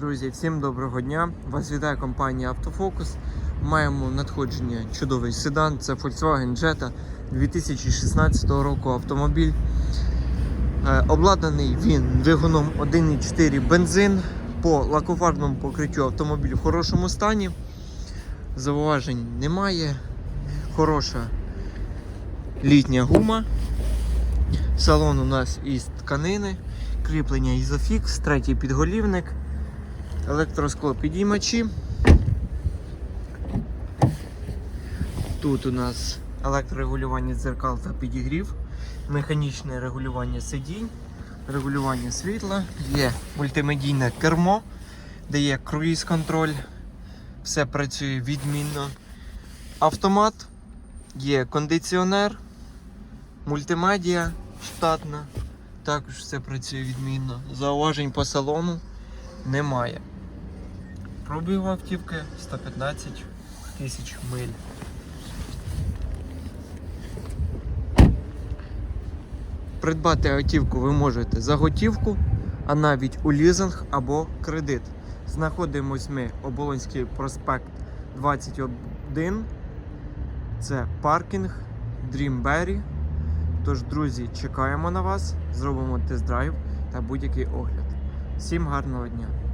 Друзі, всім доброго дня! Вас вітає компанія Автофокус. Маємо надходження чудовий седан. Це Volkswagen Jetta 2016 року автомобіль. Е, Обладнаний він двигуном 1.4 бензин. По лакофарбному покриттю автомобіль в хорошому стані. Зауважень немає. Хороша літня гума. Салон у нас із тканини, кріплення ізофікс, третій підголівник електроскло підіймачі. Тут у нас електрорегулювання дзеркал та підігрів, механічне регулювання сидінь, регулювання світла, є мультимедійне кермо, де є круїз контроль, все працює відмінно. Автомат, є кондиціонер, мультимедіа штатна, також все працює відмінно. Зауважень по салону немає. Пробіг автівки 115 тисяч миль. Придбати автівку ви можете за готівку, а навіть у лізинг або кредит. Знаходимось ми Оболонський проспект 21. Це паркінг Дрімбері. Тож, друзі, чекаємо на вас, зробимо тест-драйв та будь-який огляд. Всім гарного дня!